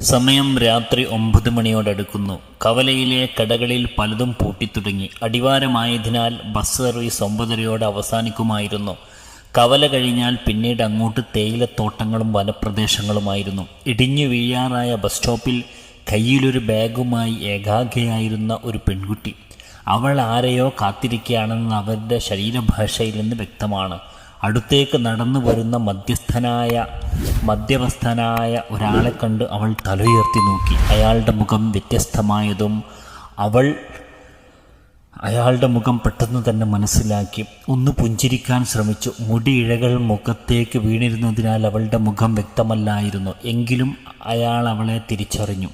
സമയം രാത്രി ഒമ്പത് മണിയോടടുക്കുന്നു. കവലയിലെ കടകളിൽ പലതും പൂട്ടിത്തുടങ്ങി. അടിവാരമായതിനാൽ ബസ് സർവീസ് ഒമ്പതരയോടെ അവസാനിക്കുമായിരുന്നു. കവല കഴിഞ്ഞാൽ പിന്നീട് അങ്ങോട്ട് തേയിലത്തോട്ടങ്ങളും വനപ്രദേശങ്ങളുമായിരുന്നു. ഇടിഞ്ഞു വീഴാറായ ബസ് സ്റ്റോപ്പിൽ കയ്യിലൊരു ബാഗുമായി ഏകാഗ്രയായിരുന്ന ഒരു പെൺകുട്ടി. അവൾ ആരെയോ കാത്തിരിക്കുകയാണെന്ന് അവരുടെ ശരീരഭാഷയിൽ നിന്ന് വ്യക്തമാണ്. അടുത്തേക്ക് നടന്നു വരുന്ന മധ്യസ്ഥനായ മധ്യവസ്ഥനായ ഒരാളെ കണ്ട് അവൾ തലയുയർത്തി നോക്കി. അയാളുടെ മുഖം വ്യത്യസ്തമായതും അവൾ അയാളുടെ മുഖം പെട്ടെന്ന് തന്നെ മനസ്സിലാക്കി. ഒന്ന് പുഞ്ചിരിക്കാൻ ശ്രമിച്ചു. മുടിയിഴകൾ മുഖത്തേക്ക് വീണിരുന്നതിനാൽ അവളുടെ മുഖം വ്യക്തമല്ലായിരുന്നു. എങ്കിലും അയാൾ അവളെ തിരിച്ചറിഞ്ഞു.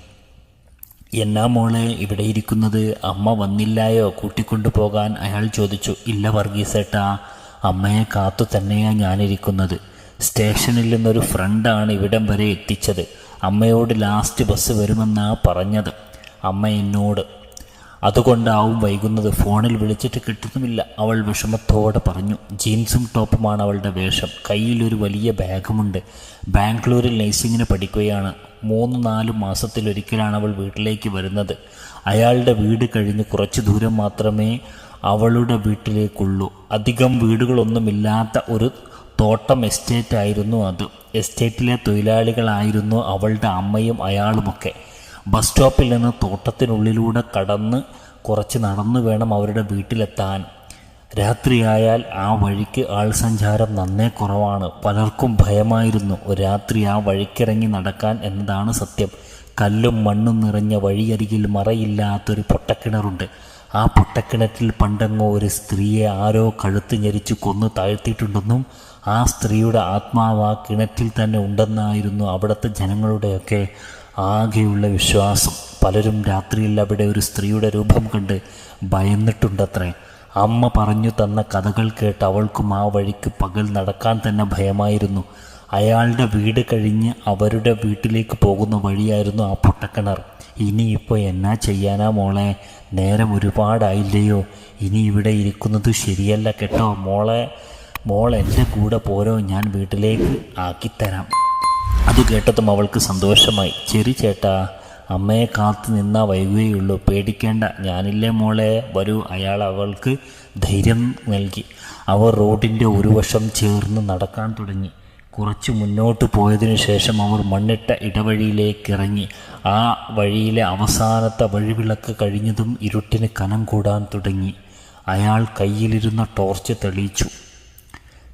എന്നാ മോളെ ഇവിടെ ഇരിക്കുന്നത്? അമ്മ വന്നില്ലായോ? കൂട്ടിക്കൊണ്ടു പോകാൻ അയാൾ ചോദിച്ചു. ഇല്ല വർഗീസേട്ടാ അമ്മയെ കാത്തു തന്നെയാണ് ഞാനിരിക്കുന്നത്. സ്റ്റേഷനിൽ നിന്നൊരു ഫ്രണ്ടാണ് ഇവിടം വരെ എത്തിച്ചത്. അമ്മയോട് ലാസ്റ്റ് ബസ് വരുമെന്നാണ് പറഞ്ഞത്. അമ്മ എന്നോട്. അതുകൊണ്ടാവും വൈകുന്നത് ഫോണിൽ വിളിച്ചിട്ട് കിട്ടുന്നുമില്ല. അവൾ വിഷമത്തോടെ പറഞ്ഞു ജീൻസും ടോപ്പുമാണ് അവളുടെ വേഷം. കയ്യിലൊരു വലിയ ബാഗുമുണ്ട്. ബാംഗ്ലൂരിൽ നഴ്സിങ്ങിന് പഠിക്കുകയാണ്. മൂന്ന് നാല് മാസത്തിലൊരിക്കലാണ് അവൾ വീട്ടിലേക്ക് വരുന്നത്. അയാളുടെ വീട് കഴിഞ്ഞ് കുറച്ച് ദൂരം മാത്രമേ അവളുടെ വീട്ടിലേക്കുള്ളൂ. അധികം വീടുകളൊന്നുമില്ലാത്ത ഒരു തോട്ടം എസ്റ്റേറ്റ് ആയിരുന്നു അത്. എസ്റ്റേറ്റിലെ തൊഴിലാളികളായിരുന്നു അവളുടെ അമ്മയും അയാളുമൊക്കെ. ബസ് സ്റ്റോപ്പിൽ നിന്ന് തോട്ടത്തിനുള്ളിലൂടെ കടന്ന് കുറച്ച് നടന്നു വേണം അവരുടെ വീട്ടിലെത്താൻ. രാത്രിയായാൽ ആ വഴിക്ക് ആൾ സഞ്ചാരം നന്നേ കുറവാണ്. പലർക്കും ഭയമായിരുന്നു രാത്രി ആ വഴിക്കിറങ്ങി നടക്കാൻ എന്നതാണ് സത്യം. കല്ലും മണ്ണും നിറഞ്ഞ വഴിയരികിൽ മറയില്ലാത്തൊരു പൊട്ടക്കിണറുണ്ട്. ആ പൊട്ടക്കിണറ്റിൽ പണ്ടങ്ങോ ഒരു സ്ത്രീയെ ആരോ കഴുത്ത് ഞെരിച്ച് കൊന്നു താഴ്ത്തിയിട്ടുണ്ടെന്നും ആ സ്ത്രീയുടെ ആത്മാവ് ആ കിണറ്റിൽ തന്നെ ഉണ്ടെന്നായിരുന്നു അവിടുത്തെ ജനങ്ങളുടെയൊക്കെ ആകെയുള്ള വിശ്വാസം. പലരും രാത്രിയിൽ അവിടെ ഒരു സ്ത്രീയുടെ രൂപം കണ്ട് ഭയന്നിട്ടുണ്ടത്രേ. അമ്മ പറഞ്ഞു തന്ന കഥകൾ കേട്ട് അവൾക്കും ആ വഴിക്ക് പകൽ നടക്കാൻ തന്നെ ഭയമായിരുന്നു. അയാളുടെ വീട് കഴിഞ്ഞ് അവരുടെ വീട്ടിലേക്ക് പോകുന്ന വഴിയായിരുന്നു ആ പൊട്ടക്കിണർ. ഇനിയിപ്പോൾ എന്നാ ചെയ്യാനാ മോളെ? നേരം ഒരുപാടായില്ലയോ? ഇനി ഇവിടെ ഇരിക്കുന്നത് ശരിയല്ല കേട്ടോ മോളെ. മോൾ എന്റെ കൂടെ പോരോ ഞാൻ വീട്ടിലേക്ക് ആക്കിത്തരാം. അത് കേട്ടതും അവൾക്ക് സന്തോഷമായി. ചെറി ചേട്ടാ അമ്മയെ കാത്തു നിന്നാ വൈകുകയുള്ളൂ പേടിക്കേണ്ട ഞാനില്ലേ മോളെ? വരൂ അയാൾ അവൾക്ക് ധൈര്യം നൽകി. അവർ റോഡിന്റെ ഒരു വശം ചേർന്ന് നടക്കാൻ തുടങ്ങി. കുറച്ച് മുന്നോട്ട് പോയതിനു ശേഷം അവർ മണ്ണിട്ട ഇടവഴിയിലേക്ക് ഇറങ്ങി ആ വഴിയിലെ അവസാനത്തെ വഴിവിളക്ക് കഴിഞ്ഞതും ഇരുട്ടിന് കനം കൂടാൻ തുടങ്ങി. അയാൾ കയ്യിലിരുന്ന ടോർച്ച് തെളിയിച്ചു.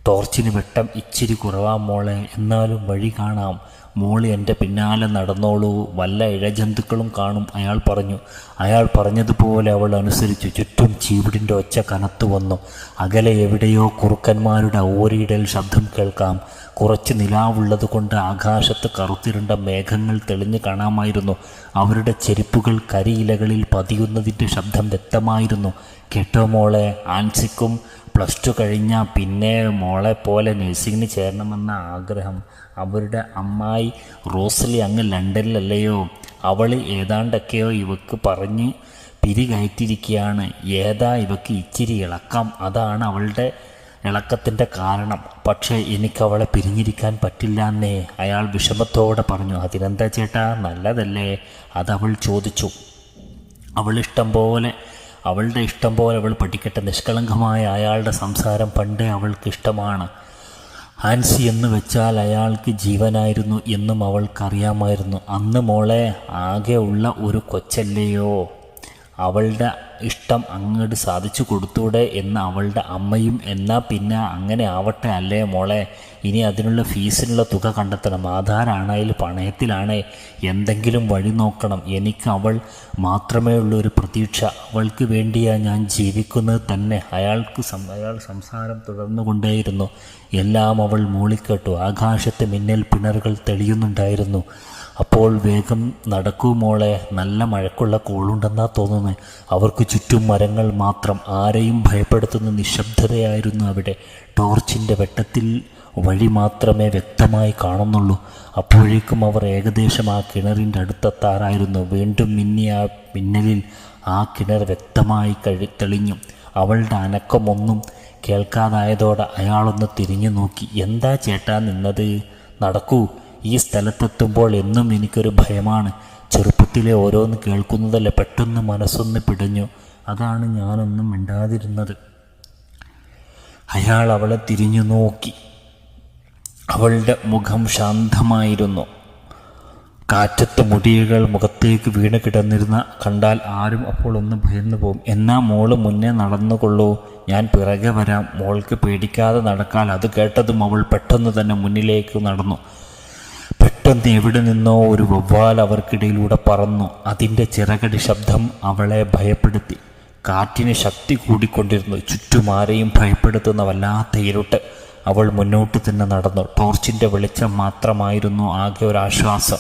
ടോർച്ചിന് വെട്ടം ഇച്ചിരി കുറവാ മോളെ. എന്നാലും വഴി കാണാം. മോൾ എന്റെ പിന്നാലെ നടന്നോളൂ. വല്ല ഇഴജന്തുക്കളും കാണും അയാൾ പറഞ്ഞു. അയാൾ പറഞ്ഞതുപോലെ അവൾ അനുസരിച്ചു. ചുറ്റും ചീവിടിന്റെ ഒച്ച കനത്തു വന്നു. അകലെ എവിടെയോ കുറുക്കന്മാരുടെ ഓരിയിടൽ ശബ്ദം കേൾക്കാം. കുറച്ച് നിലാവുള്ളത് കൊണ്ട് ആകാശത്ത് കറുത്തിരുണ്ട മേഘങ്ങൾ തെളിഞ്ഞു കാണാമായിരുന്നു. അവരുടെ ചെരുപ്പുകൾ കരിയിലകളിൽ പതിയുന്നതിന്റെ ശബ്ദം വ്യക്തമായിരുന്നു. കേട്ടോ മോളെ ആൻസിക്കും പ്ലസ് ടു കഴിഞ്ഞാൽ പിന്നെ മോളെ പോലെ നഴ്സിങ്ങിന് ചേരണമെന്ന ആഗ്രഹം. അവരുടെ അമ്മായി റോസലി അങ്ങ് ലണ്ടനിലല്ലയോ? അവൾ ഏതാണ്ടൊക്കെയോ ഇവക്ക് പറഞ്ഞ് പിരികയറ്റിരിക്കുകയാണ് ഏതാ ഇവക്ക് ഇച്ചിരി ഇളക്കം? അതാണ് അവളുടെ ഇളക്കത്തിന്റെ കാരണം. പക്ഷേ എനിക്കവളെ പിരിഞ്ഞിരിക്കാൻ പറ്റില്ല എന്നേ അയാൾ വിഷമത്തോടെ പറഞ്ഞു അതിനെന്താ ചേട്ടാ? നല്ലതല്ലേ? അതവൾ ചോദിച്ചു. അവൾ ഇഷ്ടം പോലെ അവളുടെ ഇഷ്ടം പോലെ അവൾ പഠിക്കട്ടെ. നിഷ്കളങ്കമായ അയാളുടെ സംസാരം പണ്ടേ അവൾക്ക് ഇഷ്ടമാണ്. ഹാൻസി എന്ന് വെച്ചാൽ അയാൾക്ക് ജീവനായിരുന്നു എന്നും അവൾക്കറിയാമായിരുന്നു. അന്ന് മോളെ ആകെ ഉള്ള ഒരു കൊച്ചല്ലയോ? അവളുടെ ഇഷ്ടം അങ്ങോട്ട് സാധിച്ചു കൊടുത്തൂടെ എന്ന അവളുടെ അമ്മയും എന്നാൽ പിന്നെ അങ്ങനെ ആവട്ടെ അല്ലേ മോളെ? ഇനി അതിനുള്ള ഫീസിനുള്ള തുക കണ്ടെത്തണം. ആധാരാണേൽ പണയത്തിലാണേ. എന്തെങ്കിലും വഴി നോക്കണം. എനിക്ക് അവൾ മാത്രമേ ഉള്ളൂ ഒരു പ്രതീക്ഷ. അവൾക്ക് വേണ്ടിയാ ഞാൻ ജീവിക്കുന്നത് തന്നെ. അയാൾക്ക് അയാൾ സംസാരം തുടർന്നുകൊണ്ടേയിരുന്നു. എല്ലാം അവൾ മൂളിക്കേട്ടു. ആകാശത്തെ മിന്നൽ പിണറുകൾ തെളിയുന്നുണ്ടായിരുന്നു. അപ്പോൾ വേഗം നടക്കൂ മോളെ. നല്ല മഴക്കുള്ള കോളുണ്ടെന്നാ തോന്നുന്നത് അവർക്ക് ചുറ്റും മരങ്ങൾ മാത്രം. ആരെയും ഭയപ്പെടുത്തുന്ന നിശബ്ദതയായിരുന്നു അവിടെ. ടോർച്ചിന്റെ വെട്ടത്തിൽ വഴി മാത്രമേ വ്യക്തമായി കാണുന്നുള്ളൂ. അപ്പോഴേക്കും അവർ ഏകദേശം ആ കിണറിന്റെ അടുത്തെത്താറായിരുന്നു. വീണ്ടും മിന്നിയ മിന്നലിൽ ആ കിണർ വ്യക്തമായി കഴി തെളിഞ്ഞു. അവളുടെ അനക്കമൊന്നും കേൾക്കാതായതോടെ അയാളൊന്ന് തിരിഞ്ഞു നോക്കി എന്താ ചേട്ടാ നിന്നത്? നടക്കൂ. ഈ സ്ഥലത്തെത്തുമ്പോൾ എന്നും എനിക്കൊരു ഭയമാണ്. ചെറുപ്പത്തിലെ ഓരോന്ന് കേൾക്കുന്നതല്ല പെട്ടെന്ന് മനസ്സൊന്ന് പിടഞ്ഞു. അതാണ് ഞാനൊന്നും മിണ്ടാതിരുന്നത്. അയാൾ അവളെ തിരിഞ്ഞു നോക്കി. അവളുടെ മുഖം ശാന്തമായിരുന്നു. കാറ്റത്ത് മുടികൾ മുഖത്തേക്ക് വീണ് കിടന്നിരുന്ന കണ്ടാൽ ആരും അപ്പോൾ ഒന്ന് ഭയന്നു പോകും എന്നാ മോൾ മുന്നേ നടന്നുകൊള്ളൂ. ഞാൻ പിറകെ വരാം. മോൾക്ക് പേടിക്കാതെ നടക്കാൻ. അത് കേട്ടതും അവൾ പെട്ടെന്ന് തന്നെ മുന്നിലേക്ക് നടന്നു. പെട്ടെന്ന് എവിടെ നിന്നോ ഒരു വവ്വാൽ അവർക്കിടയിലൂടെ പറന്നു. അതിന്റെ ചിറകടി ശബ്ദം അവളെ ഭയപ്പെടുത്തി. കാറ്റിന് ശക്തി കൂടിക്കൊണ്ടിരുന്നു. ചുറ്റുമാരെയും ഭയപ്പെടുത്തുന്ന വല്ലാത്ത ഇരുട്ട് അവൾ മുന്നോട്ട് തന്നെ നടന്നു. ടോർച്ചിന്റെ വെളിച്ചം മാത്രമായിരുന്നു ആകെ ഒരു ആശ്വാസം.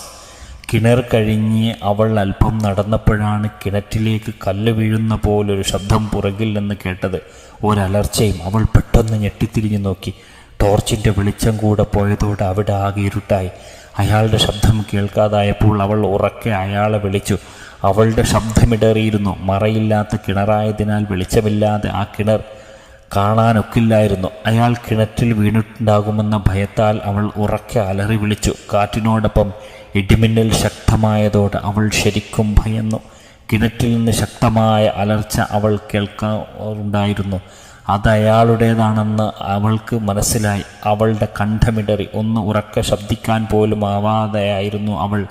കിണർ കഴിഞ്ഞ് അവൾ അല്പം നടന്നപ്പോഴാണ് കിണറ്റിലേക്ക് കല്ല് വീഴുന്ന പോലൊരു ശബ്ദം പുറകിൽ നിന്ന് കേട്ടത്. ഒരലർച്ചയും അവൾ പെട്ടെന്ന് ഞെട്ടിത്തിരിഞ്ഞു നോക്കി. ടോർച്ചിന്റെ വെളിച്ചം കൂടെ പോയതോടെ അവിടെ ആകെ ഇരുട്ടായി. അയാളുടെ ശബ്ദം കേൾക്കാതായപ്പോൾ അവൾ ഉറക്കെ അയാളെ വിളിച്ചു. അവളുടെ ശബ്ദമിടറിയിരുന്നു. മറയില്ലാത്ത കിണറായതിനാൽ വെളിച്ചമില്ലാതെ ആ കിണർ കാണാനൊക്കില്ലായിരുന്നു. അയാൾ കിണറ്റിൽ വീണിട്ടുണ്ടാകുമെന്ന ഭയത്താൽ അവൾ ഉറക്കെ അലറി വിളിച്ചു. കാറ്റിനോടൊപ്പം ഇടിമിന്നൽ ശക്തമായതോടെ അവൾ ശരിക്കും ഭയന്നു. കിണറ്റിൽ നിന്ന് ശക്തമായ അലർച്ച അവൾ കേൾക്കാറുണ്ടായിരുന്നു. അത് അയാളുടേതാണെന്ന് അവൾക്ക് മനസ്സിലായി. അവളുടെ കണ്ഠമിടറി ഒന്ന് ഉറക്കെ ശബ്ദിക്കാൻ പോലും ആവാതെയായിരുന്നു അവൾ.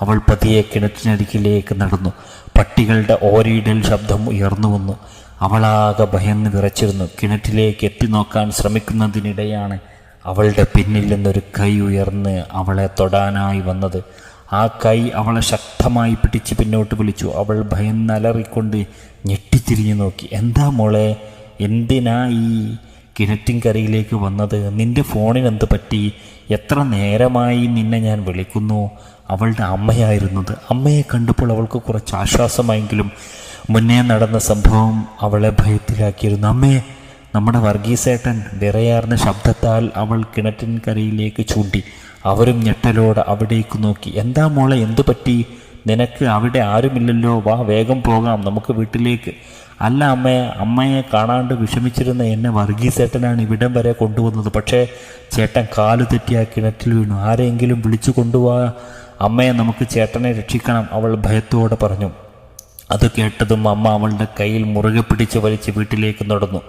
അവൾ പതിയെ കിണറ്റിനരികിലേക്ക് നടന്നു. പട്ടികളുടെ ഓരിയിടൽ ശബ്ദം ഉയർന്നു വന്നു. അവളാകെ ഭയന്ന് വിറച്ചിരുന്നു. കിണറ്റിലേക്ക് എത്തി നോക്കാൻ ശ്രമിക്കുന്നതിനിടെയാണ് അവളുടെ പിന്നിൽ നിന്നൊരു കൈ ഉയർന്ന് അവളെ തൊടാനായി വന്നത്. ആ കൈ അവളെ ശക്തമായി പിടിച്ച് പിന്നോട്ട് വിളിച്ചു. അവൾ ഭയന്നലറിക്കൊണ്ട് ഞെട്ടിത്തിരിഞ്ഞു നോക്കി. എന്താ മോളെ? എന്തിനാ ഈ കിണറ്റിൻകരയിലേക്ക് വന്നത്? നിന്റെ ഫോണിനെന്ത് പറ്റി? എത്ര നേരമായി നിന്നെ ഞാൻ വിളിക്കുന്നു? അവളുടെ അമ്മയായിരുന്നത്. അമ്മയെ കണ്ടപ്പോൾ അവൾക്ക് കുറച്ച് ആശ്വാസമായെങ്കിലും മുന്നേ നടന്ന സംഭവം അവളെ ഭയത്തിലാക്കിയിരുന്നു. അമ്മേ നമ്മുടെ വർഗീസേട്ടൻ വിറയാർന്ന ശബ്ദത്താൽ അവൾ കിണറ്റിൻകരയിലേക്ക് ചൂണ്ടി. അവരും ഞെട്ടലോടെ അവിടേക്ക് നോക്കി. എന്താ മോളെ എന്തു പറ്റി? നിനക്ക് അവിടെ ആരുമില്ലല്ലോ. വാ വേഗം പോകാം. നമുക്ക് വീട്ടിലേക്ക്. അല്ല അമ്മയെ അമ്മയെ കാണാണ്ട് വിഷമിച്ചിരുന്ന എന്നെ വർഗീസേട്ടനാണ് ഇവിടം വരെ കൊണ്ടുവന്നത്. പക്ഷേ ചേട്ടൻ കാലു തെറ്റിയ കിണറ്റിൽ വീണു. ആരെങ്കിലും വിളിച്ചു കൊണ്ടുപോവാ അമ്മയെ നമുക്ക് ചേട്ടനെ രക്ഷിക്കണം അവൾ ഭയത്തോടെ പറഞ്ഞു. അത് കേട്ടതും അമ്മ അവളുടെ കയ്യിൽ മുറുകെ പിടിച്ച് വലിച്ച് വീട്ടിലേക്ക് നടന്നു.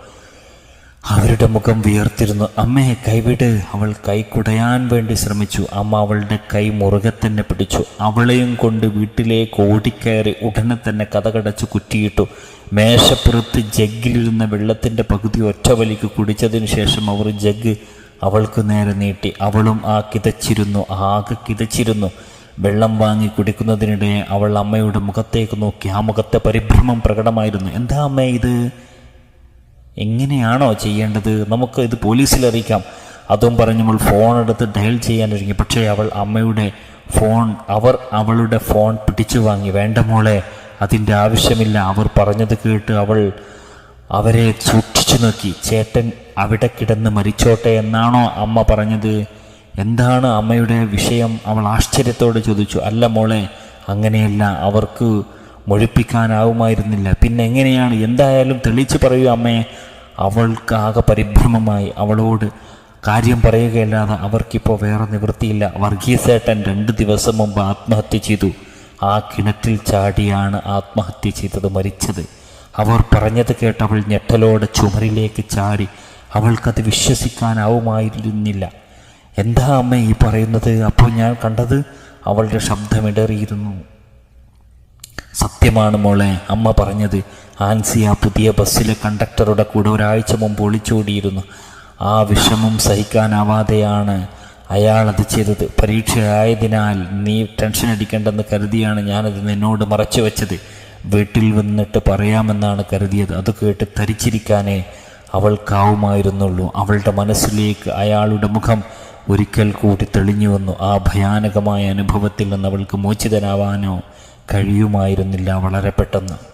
അവരുടെ മുഖം വിയർത്തിരുന്നു. അമ്മയെ കൈവിട്. അവൾ കൈ കുടയാൻ വേണ്ടി ശ്രമിച്ചു. അമ്മ അവളുടെ കൈ മുറുകെ തന്നെ പിടിച്ചു. അവളെയും കൊണ്ട് വീട്ടിലേക്ക് ഓടിക്കയറി ഉടനെ തന്നെ കഥകടച്ച് കുറ്റിയിട്ടു. മേശപ്പുറത്ത് ജഗ്ഗിലിരുന്ന വെള്ളത്തിന്റെ പകുതി ഒറ്റ വലിക്ക് കുടിച്ചതിന് ശേഷം അവർ ജഗ് അവൾക്ക് നേരെ നീട്ടി. അവളും ആ കിതച്ചിരുന്നു. ആകെ കിതച്ചിരുന്നു. വെള്ളം വാങ്ങി കുടിക്കുന്നതിനിടെ അവൾ അമ്മയുടെ മുഖത്തേക്ക് നോക്കി. ആ മുഖത്തെ പരിഭ്രമം പ്രകടമായിരുന്നു. എന്താ അമ്മ ഇത്? എങ്ങനെയാണോ ചെയ്യേണ്ടത്? നമുക്ക് ഇത് പോലീസിൽ അറിയിക്കാം. അതും പറഞ്ഞു നമ്മൾ ഫോൺ എടുത്ത് ഡയൽ ചെയ്യാനൊരുങ്ങി പക്ഷേ അവൾ അമ്മയുടെ ഫോൺ അവർ അവളുടെ ഫോൺ പിടിച്ചു വാങ്ങി. വേണ്ട മോളെ അതിന്റെ ആവശ്യമില്ല. അവർ പറഞ്ഞത് കേട്ട് അവൾ അവരെ സൂക്ഷിച്ചു നോക്കി. ചേട്ടൻ അവിടെ കിടന്ന് മരിച്ചോട്ടെ എന്നാണോ അമ്മ പറഞ്ഞത്? എന്താണ് അമ്മയുടെ വിഷയം? അവൾ ആശ്ചര്യത്തോടെ ചോദിച്ചു. അല്ല മോളെ അങ്ങനെയല്ല. അവർക്ക് മൊഴിപ്പിക്കാനാവുമായിരുന്നില്ല. പിന്നെ എങ്ങനെയാണ് എന്തായാലും തെളിയിച്ച് പറയൂ അമ്മയെ അവൾക്കാകെ പരിഭ്രമമായി. അവളോട് കാര്യം പറയുകയല്ലാതെ അവർക്കിപ്പോൾ വേറെ നിവൃത്തിയില്ല. വർഗീസേട്ടൻ രണ്ട് ദിവസം മുമ്പ് ആത്മഹത്യ ചെയ്തു. ആ കിണറ്റിൽ ചാടിയാണ് ആത്മഹത്യ ചെയ്തത് മരിച്ചത്. അവർ പറഞ്ഞത് കേട്ട് അവൾ ഞെട്ടലോടെ ചുമരിലേക്ക് ചാടി. അവൾക്കത് വിശ്വസിക്കാനാവുമായിരുന്നില്ല. എന്താ അമ്മ ഈ പറയുന്നത്? അപ്പോൾ ഞാൻ കണ്ടത് അവളുടെ ശബ്ദമിടറിയിരുന്നു സത്യമാണ് മോളെ അമ്മ പറഞ്ഞത്. ആൻസി ആ പുതിയ ബസ്സിലെ കണ്ടക്ടറുടെ കൂടെ ഒരാഴ്ച മുമ്പ് ഒളിച്ചോടിയിരുന്നു. ആ വിഷമം സഹിക്കാനാവാതെയാണ് അയാൾ അത് ചെയ്തത്. പരീക്ഷയായതിനാൽ നീ ടെൻഷൻ അടിക്കേണ്ടെന്ന് കരുതിയാണ് ഞാനത് നിന്നോട് മറച്ചു വെച്ചത്. വീട്ടിൽ വന്നിട്ട് പറയാമെന്നാണ് കരുതിയത്. അത് കേട്ട് തരിച്ചിരിക്കാനേ അവൾക്കാവുമായിരുന്നുള്ളൂ. അവളുടെ മനസ്സിലേക്ക് അയാളുടെ മുഖം ഒരിക്കൽ കൂടി തെളിഞ്ഞു വന്നു. ആ ഭയാനകമായ അനുഭവത്തിൽ നിന്ന് അവൾക്ക് മോചിതനാവാനോ കഴിയുമായിരുന്നില്ല വളരെ പെട്ടെന്ന്.